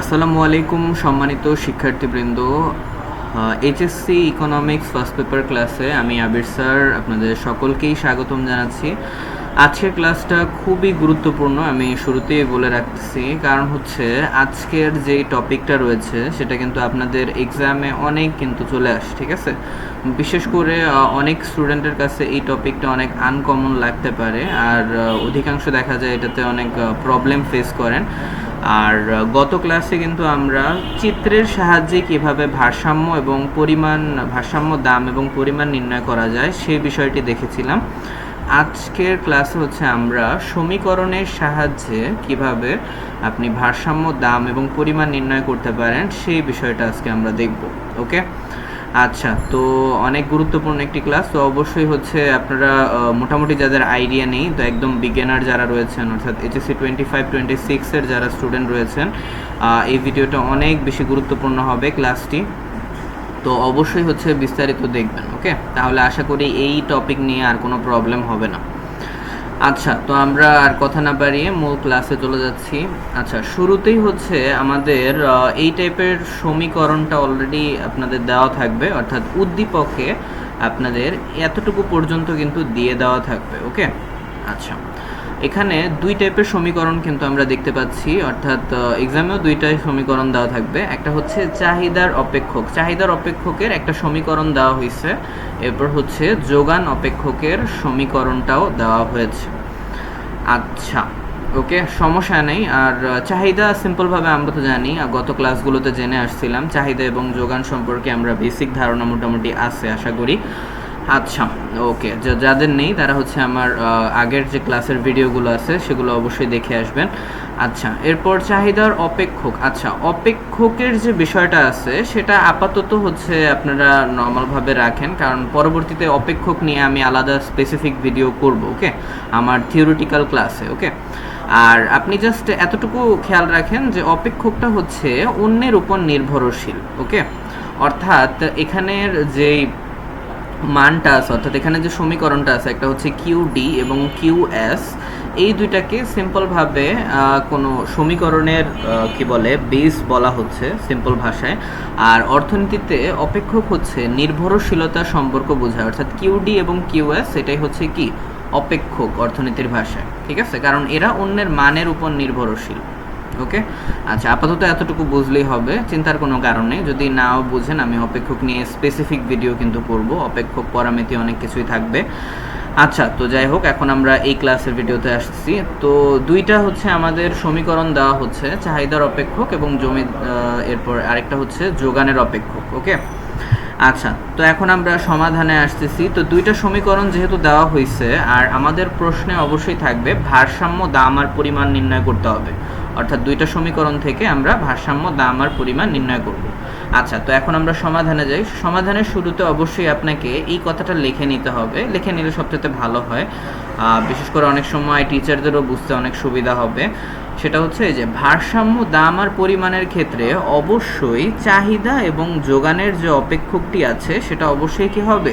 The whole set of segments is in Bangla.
আসসালামু আলাইকুম, সম্মানিত শিক্ষার্থীবৃন্দ। এইচএসসি ইকোনমিক্স ফার্স্ট পেপার ক্লাসে আমি আবির স্যার আপনাদের সকলকেই স্বাগতম জানাচ্ছি। আজকের ক্লাসটা খুবই গুরুত্বপূর্ণ, আমি শুরুতেই বলে রাখছি। কারণ হচ্ছে, আজকের যে টপিকটা রয়েছে, সেটা কিন্তু আপনাদের এক্সামে অনেক কিন্তু চলে আসে, ঠিক আছে? বিশেষ করে অনেক স্টুডেন্টের কাছে এই টপিকটা অনেক আনকমন লাগতে পারে। আর অধিকাংশ দেখা যায় এটাতে অনেক প্রবলেম ফেস করেন। আর গত ক্লাসে কিন্তু আমরা চিত্রের সাহায্যে কীভাবে ভারসাম্য এবং পরিমাণ, ভারসাম্য, দাম এবং পরিমাণ নির্ণয় করা যায় সেই বিষয়টি দেখেছিলাম। আজকের ক্লাসে হচ্ছে আমরা সমীকরণের সাহায্যে কীভাবে আপনি ভারসাম্য, দাম এবং পরিমাণ নির্ণয় করতে পারেন সেই বিষয়টা আজকে আমরা দেখব ওকে আচ্ছা তো অনেক গুরুত্বপূর্ণ একটি ক্লাস তো অবশ্যই হচ্ছে আপনারা মোটামুটি যাদের আইডিয়া নেই, তো একদম বিজ্ঞানার যারা রয়েছেন, অর্থাৎ এইচএসসি টোয়েন্টি ফাইভ টোয়েন্টি সিক্সের যারা স্টুডেন্ট রয়েছেন এই ভিডিওটা অনেক বেশি গুরুত্বপূর্ণ হবে ক্লাসটি তো অবশ্যই হচ্ছে বিস্তারিত দেখবেন ওকে তাহলে আশা করি এই টপিক নিয়ে আর কোনো প্রবলেম হবে না। আচ্ছা তো আমরা আর কথা না বাড়িয়ে মূল ক্লাসে চলে যাচ্ছি। আচ্ছা শুরুতেই হচ্ছে আমাদের এই টাইপের সমীকরণটা অলরেডি আপনাদের দেওয়া থাকবে, অর্থাৎ উদ্দীপকে আপনাদের এতটুকু পর্যন্ত কিন্তু দিয়ে দেওয়া থাকবে ওকে আচ্ছা এখানে দুই টাইপের সমীকরণ কিন্তু আমরা দেখতে পাচ্ছি, অর্থাৎ এক্সামেও দুইটাই সমীকরণ দেওয়া থাকবে। একটা হচ্ছে চাহিদার অপেক্ষক। চাহিদার অপেক্ষকের একটা সমীকরণ দেওয়া হয়েছে। এরপর হচ্ছে যোগান অপেক্ষকের সমীকরণটাও দেওয়া হয়েছে। আচ্ছা ওকে, সমস্যা নেই। আর চাহিদা সিম্পলভাবে আমরা তো জানি, আর গত ক্লাসগুলোতে জেনে আসছিলাম, চাহিদা এবং যোগান সম্পর্কে আমরা বেসিক ধারণা মোটামুটি আছে, আশা করি। আচ্ছা ওকে। যাদের নেই, তারা হচ্ছে আমার আগের যে ক্লাসের ভিডিওগুলো আছে, সেগুলো অবশ্যই দেখে আসবেন। আচ্ছা এরপর চাহিদার অপেক্ষক। আচ্ছা অপেক্ষকের যে বিষয়টা আছে, সেটা আপাতত হচ্ছে আপনারা নর্মালভাবে রাখেন, কারণ পরবর্তীতে অপেক্ষক নিয়ে আমি আলাদা স্পেসিফিক ভিডিও করব, ওকে? আমার থিওরিটিক্যাল ক্লাসে ওকে? আর আপনি জাস্ট এতটুকু খেয়াল রাখেন যে অপেক্ষকটা হচ্ছে অন্যের উপর নির্ভরশীল, ওকে? অর্থাৎ এখানের যেই মানটা আছে, অর্থাৎ এখানে যে সমীকরণটা আছে, একটা হচ্ছে কিউ ডি এবং কিউ এস এই দুইটাকে সিম্পলভাবে কোনো সমীকরণের কি বলে বেস বলা হচ্ছে সিম্পল ভাষায়। আর অর্থনীতিতে অপেক্ষক হচ্ছে নির্ভরশীলতা সম্পর্ক বোঝায়, অর্থাৎ কিউ ডি এবং কিউ এস এটাই হচ্ছে কি? অপেক্ষক অর্থনীতির ভাষায়, ঠিক আছে? কারণ এরা অন্যের মানের উপর নির্ভরশীল। ওকে আচ্ছা আপাতত এতটুকু বুঝলেই হবে। চিন্তার কোনো কারণ নেই। যদি নাও বুঝেন, আমি অপেক্ষক নিয়ে স্পেসিফিক ভিডিও কিন্তু করব। অপেক্ষক পরামিতি অনেক কিছুই থাকবে। আচ্ছা তো যাই হোক, এখন আমরা এই ক্লাসের ভিডিওতে আসছি। তো দুইটা হচ্ছে আমাদের সমীকরণ দেওয়া হচ্ছে, চাহিদার অপেক্ষক এবং জমি এরপর আরেকটা হচ্ছে যোগানের অপেক্ষক ওকে আচ্ছা তো এখন আমরা সমাধানে আসতেছি। তো দুইটা সমীকরণ যেহেতু দেওয়া হয়েছে আর আমাদের প্রশ্নে অবশ্যই থাকবে, ভারসাম্য দাম আর পরিমাণ নির্ণয় করতে হবে। অর্থাৎ দুইটা সমীকরণ থেকে আমরা ভারসাম্য, দাম আর পরিমাণ নির্ণয় করব। আচ্ছা তো এখন আমরা সমাধানে যাই। সমাধানের শুরুতে অবশ্যই আপনাকে এই কথাটা লিখে নিতে হবে। লিখে নিলে সবচেয়ে ভালো হয়। বিশেষ করে অনেক সময় টিচারদেরও বুঝতে অনেক সুবিধা হবে। সেটা হচ্ছে যে, ভারসাম্য, দাম আর পরিমাণের ক্ষেত্রে অবশ্যই চাহিদা এবং যোগানের যে অপেক্ষকটি আছে, সেটা অবশ্যই কি হবে?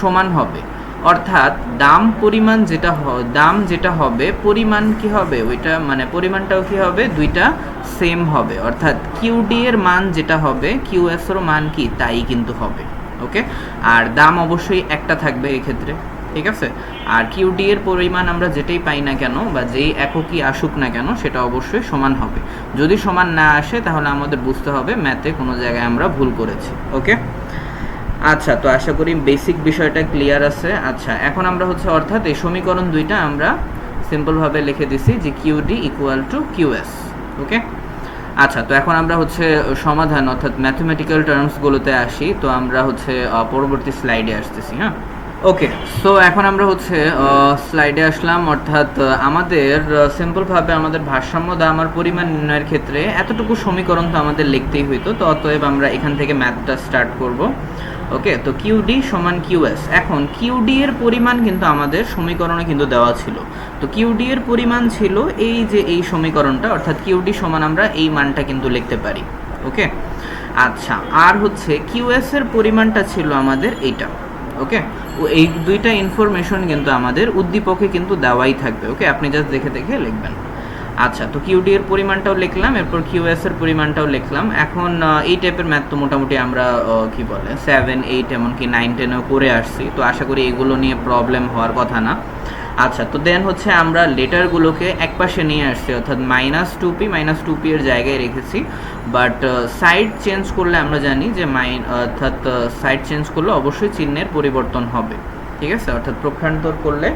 সমান হবে। অর্থাৎ দাম পরিমাণ যেটা দাম যেটা হবে, পরিমাণ কি হবে? ওইটা মানে পরিমাণটাও কি হবে? দুইটা সেম হবে। অর্থাৎ কিউডি এর মান যেটা হবে কিউএস এর মান কি? তাই কিন্তু হবে। ওকে? আর দাম অবশ্যই একটা থাকবে এক্ষেত্রে। ঠিক আছে? আর কিউডি এর পরিমাণ আমরা যেটাই পাই না কেন বা যেই এককই আসুক না কেন, সেটা অবশ্যই সমান হবে। যদি সমান না আসে, তাহলে আমাদের বুঝতে হবে ম্যাথে কোনো জায়গায় আমরা ভুল করেছি। ওকে? আচ্ছা তো আশা করি বেসিক বিষয়টা ক্লিয়ার আছে। আচ্ছা এখন আমরা হচ্ছে অর্থাৎ এই সমীকরণ দুইটা আমরা সিম্পলভাবে লিখে দিছি যে QD equal to QS okay আচ্ছা তো এখন আমরা হচ্ছে সমাধান, অর্থাৎ ম্যাথমেটিক্যাল টার্মসগুলোতে আসি। তো আমরা হচ্ছে পরবর্তী স্লাইডে আসতেছি হ্যাঁ? ওকে সো এখন আমরা হচ্ছে স্লাইডে আসলাম। অর্থাৎ আমাদের সিম্পলভাবে আমাদের ভারসাম্য দাম আর পরিমাণ নির্ণয়ের ক্ষেত্রে এতটুকু সমীকরণ তো আমাদের লিখতেই হইতো। তো অতএব আমরা এখান থেকে ম্যাথটা স্টার্ট করব। ওকে তো কিউডি সমান কিউএস এখন কিউডি এর পরিমাণ কিন্তু আমাদের সমীকরণে কিন্তু দেওয়া ছিল। তো কিউডি এর পরিমাণ ছিল এই যে এই সমীকরণটা, অর্থাৎ কিউডি সমান আমরা এই মানটা কিন্তু লিখতে পারি। ওকে আচ্ছা আর হচ্ছে কিউএস এর পরিমাণটা ছিল আমাদের এইটা। ওকে এই দুইটা ইনফরমেশন কিন্তু আমাদের উদ্দীপকে কিন্তু দেওয়াই থাকবে ওকে আপনি জাস্ট দেখে দেখে লিখবেন। আচ্ছা তো কিউডি এর পরিমাণটাও লিখলাম, এরপর কিউএস এর পরিমাণটাও লিখলাম। এখন এই টাইপের ম্যাথ তো মোটামুটি আমরা কি বলে সেভেন এইট এমনকি নাইন টেনেও করে আসছি। তো আশা করি এগুলো নিয়ে প্রবলেম হওয়ার কথা না। আচ্ছা তো দেন হচ্ছে আমরা লেটারগুলোকে এক পাশে নিয়ে আসছি, অর্থাৎ minus two P minus two P এর জায়গায় রেখেছি। বাট সাইড চেঞ্জ করলে আমরা জানি যে মাইন অর্থাৎ সাইড চেঞ্জ করলে অবশ্যই চিহ্নের পরিবর্তন হবে। ঠিক আছে? অর্থাৎ প্রক্ষান্তর করলে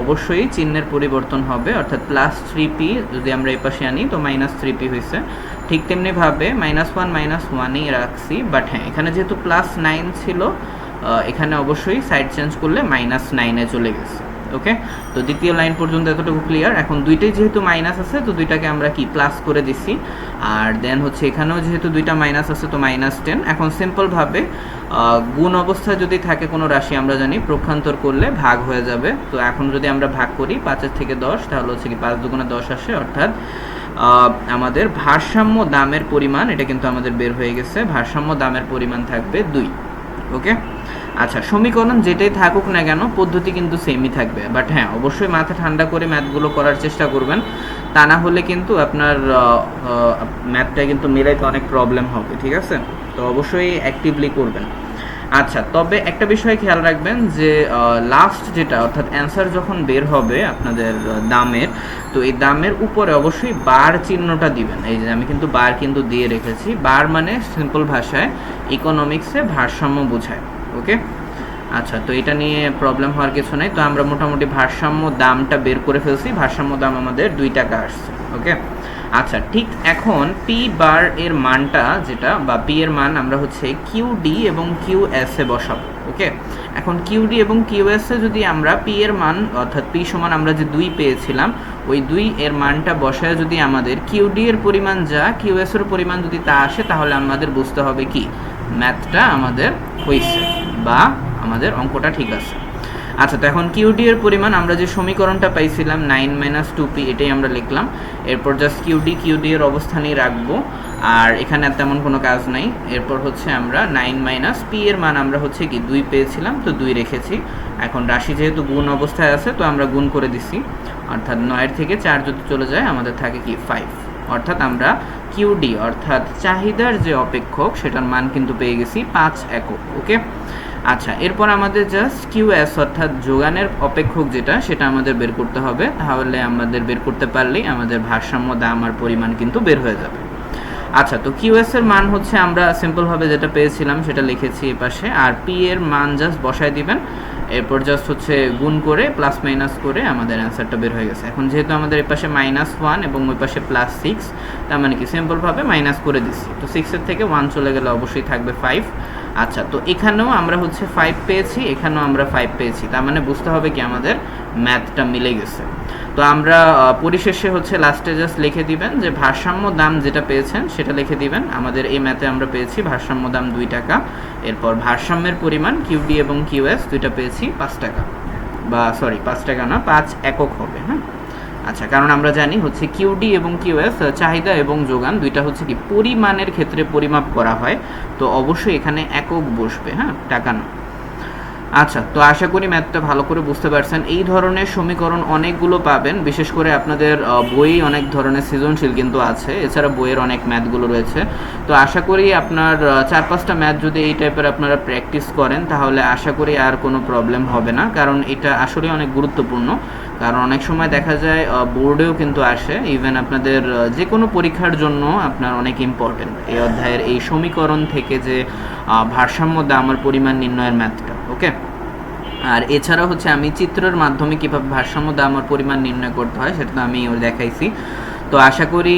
অবশ্যই চিহ্নের পরিবর্তন হবে, অর্থাৎ প্লাস থ্রি পি যদি আমরা এই পাশে আনি, তো মাইনাস থ্রি পি হয়েছে। ঠিক তেমনিভাবে মাইনাস ওয়ান মাইনাস ওয়ানই রাখছি বাট হ্যাঁ এখানে যেহেতু প্লাস নাইন ছিল এখানে অবশ্যই সাইড চেঞ্জ করলে মাইনাস নাইনে চলে গেছে। ওকে তো দ্বিতীয় লাইন পর্যন্ত এতটুকু ক্লিয়ার এখন দুইটাই যেহেতু মাইনাস আছে, তো দুইটাকে আমরা কি প্লাস করে দিছি। আর দেন হচ্ছে এখানেও যেহেতু দুইটা মাইনাস আছে, তো মাইনাস টেন এখন সিম্পলভাবে গুণ অবস্থায় যদি থাকে কোনো রাশি, আমরা জানি প্রক্ষান্তর করলে ভাগ হয়ে যাবে। তো এখন যদি আমরা ভাগ করি পাঁচের থেকে দশ, তাহলে হচ্ছে কি পাঁচ দুগুণে দশ আসে। অর্থাৎ আমাদের ভারসাম্য দামের পরিমাণ, এটা কিন্তু আমাদের বের হয়ে গেছে, ভারসাম্য দামের পরিমাণ থাকবে দুই। ওকে আচ্ছা সমীকরণ যেটাই থাকুক না কেন, পদ্ধতি কিন্তু সেমই থাকবে। বাট হ্যাঁ অবশ্যই মাথা ঠান্ডা করে ম্যাথগুলো করার চেষ্টা করবেন। তা না হলে কিন্তু আপনার ম্যাথটা কিন্তু মেলাইতে অনেক প্রবলেম হবে, ঠিক আছে? তো অবশ্যই অ্যাক্টিভলি করবেন। আচ্ছা তবে একটা বিষয় খেয়াল রাখবেন যে লাস্ট যেটা, অর্থাৎ অ্যান্সার যখন বের হবে আপনাদের দামের, তো এই দামের উপরে অবশ্যই বার চিহ্নটা দিবেন। এই যে আমি কিন্তু বার কিন্তু দিয়ে রেখেছি। বার মানে সিম্পল ভাষায় ইকোনমিক্সে ভারসাম্য বোঝায়। ওকে? আচ্ছা তো এটা নিয়ে প্রবলেম হওয়ার কিছু নেই। তো আমরা মোটামুটি ভারসাম্য দামটা বের করে ফেলছি। ভারসাম্য দাম আমাদের দুই টাকা আসছে, ওকে? আচ্ছা ঠিক এখন পি বার এর মানটা যেটা, বা পি এর মান আমরা হচ্ছে কিউ ডি এবং কিউ এস এ বসাবো, ওকে? এখন কিউ ডি এবং কিউ এস এ যদি আমরা পি এর মান, অর্থাৎ পি সমান আমরা যে দুই পেয়েছিলাম, ওই দুই এর মানটা বসায় যদি আমাদের কিউ ডি এর পরিমাণ যা কিউ এস এর পরিমাণ যদি তা আসে, তাহলে আমাদের বুঝতে হবে কি? ম্যাথটা আমাদের হয়েছে বা আমাদের অঙ্কটা ঠিক আছে। আচ্ছা তো এখন কিউডি এর পরিমাণ, আমরা যে সমীকরণটা পাইছিলাম নাইন মাইনাস টু পি এটাই আমরা লিখলাম। এরপর জাস্ট কিউডি কিউডি এর অবস্থানেই রাখব। আর এখানে আর তেমন কোনো কাজ নাই। এরপর হচ্ছে আমরা নাইন মাইনাস পি এর মান, আমরা হচ্ছে কি দুই পেয়েছিলাম, তো দুই রেখেছি। এখন রাশি যেহেতু গুণ অবস্থায় আছে, তো আমরা গুণ করে দিছি। অর্থাৎ নয়ের থেকে চার যদি চলে যায়, আমাদের থাকে কি ফাইভ অর্থাৎ আমরা কিউডি অর্থাৎ চাহিদার যে অপেক্ষক, সেটার মান কিন্তু পেয়ে গেছি পাঁচ একক ওকে আচ্ছা এরপর আমাদের জাস্ট কিউএস অর্থাৎ যোগানের অপেক্ষক যেটা, সেটা আমাদের বের করতে হবে। তাহলে আমাদের বের করতে পারলেই আমাদের ভারসাম্য, দাম আর পরিমাণ কিন্তু বের হয়ে যাবে। আচ্ছা তো কিউএস এর মান হচ্ছে আমরা সিম্পলভাবে যেটা পেয়েছিলাম, সেটা লিখেছি এই পাশে। আর পি এর মান জাস্ট বসায় দিবেন। এরপর জাস্ট হচ্ছে গুণ করে প্লাস মাইনাস করে আমাদের অ্যান্সারটা বের হয়ে গেছে। এখন যেহেতু আমাদের এই পাশে মাইনাস ওয়ান এবং ওই পাশে প্লাস সিক্স তার মানে কি? সিম্পলভাবে মাইনাস করে দিচ্ছি। তো সিক্সের থেকে ওয়ান চলে গেলে অবশ্যই থাকবে ফাইভ আচ্ছা তো এখানেও আমরা হচ্ছে ফাইভ পেয়েছি, এখানেও আমরা ফাইভ পেয়েছি। তার মানে বুঝতে হবে কি আমাদের ম্যাথটা মিলে গেছে। তো আমরা পরিশেষে হচ্ছে লাস্টে জাস্ট লিখে দিবেন যে ভারসাম্য দাম যেটা পেয়েছেন সেটা লিখে দিবেন। আমাদের এই ম্যাথে আমরা পেয়েছি ভারসাম্য দাম দুই টাকা। এরপর ভারসাম্যের পরিমাণ কিউডি এবং কিউএস দুইটা পেয়েছি পাঁচ টাকা। বা সরি পাঁচ টাকা না, পাঁচ একক হবে হ্যাঁ? আচ্ছা কারণ আমরা জানি হচ্ছে কিউডি এবং কিউএস চাহিদা এবং যোগান দুইটা হচ্ছে কি পরিমাণের ক্ষেত্রে পরিমাপ করা হয়। তো অবশ্যই এখানে একক বসবে হ্যাঁ টাকা না আচ্ছা তো আশা করি ম্যাথটা ভালো করে বুঝতে পারছেন। এই ধরনের সমীকরণ অনেকগুলো পাবেন বিশেষ করে আপনাদের আহ, বই অনেক ধরনের সৃজনশীল কিন্তু আছে এছাড়া বইয়ের অনেক ম্যাথগুলো রয়েছে। তো আশা করি আপনার চার পাঁচটা ম্যাথ যদি এই টাইপের আপনারা প্র্যাকটিস করেন তাহলে আশা করি আর কোনো প্রবলেম হবে না কারণ এটা আসলে অনেক গুরুত্বপূর্ণ। কারণ অনেক সময় দেখা যায় বোর্ডেও কিন্তু আসে ইভেন আপনাদের যে কোনো পরীক্ষার জন্য আপনার অনেক ইম্পর্টেন্ট এই অধ্যায়ের এই সমীকরণ থেকে যে ভারসাম্য দাম আর পরিমাণ নির্ণয়ের ম্যাথটা। ওকে? আর এছাড়া হচ্ছে আমি চিত্রের মাধ্যমে কীভাবে ভারসাম্য দাম আর পরিমাণ নির্ণয় করতে হয়, সেটা তো আমি দেখাইছি। তো আশা করি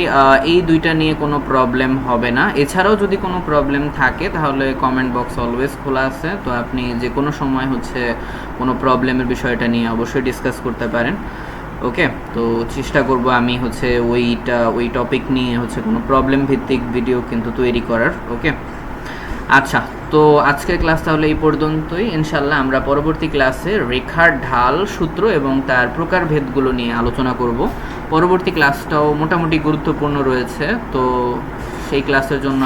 এই দুইটা নিয়ে কোনো প্রবলেম হবে না। এছাড়াও যদি কোনো প্রবলেম থাকে, তাহলে কমেন্ট বক্স অলওয়েজ খোলা আছে। তো আপনি যে কোনো সময় হচ্ছে কোনো প্রবলেমের বিষয়টা নিয়ে অবশ্যই ডিসকাস করতে পারেন। ওকে? তো চেষ্টা করব আমি হচ্ছে ওইটা, ওই টপিক নিয়ে হচ্ছে কোনো প্রবলেম ভিত্তিক ভিডিও কিন্তু তৈরি করার। ওকে? আচ্ছা তো আজকের ক্লাস তাহলে এই পর্যন্তই। ইনশাল্লাহ আমরা পরবর্তী ক্লাসে রেখার ঢাল সূত্র এবং তার প্রকারভেদগুলো নিয়ে আলোচনা করব। পরবর্তী ক্লাসটাও মোটামুটি গুরুত্বপূর্ণ রয়েছে, তো সেই ক্লাসের জন্য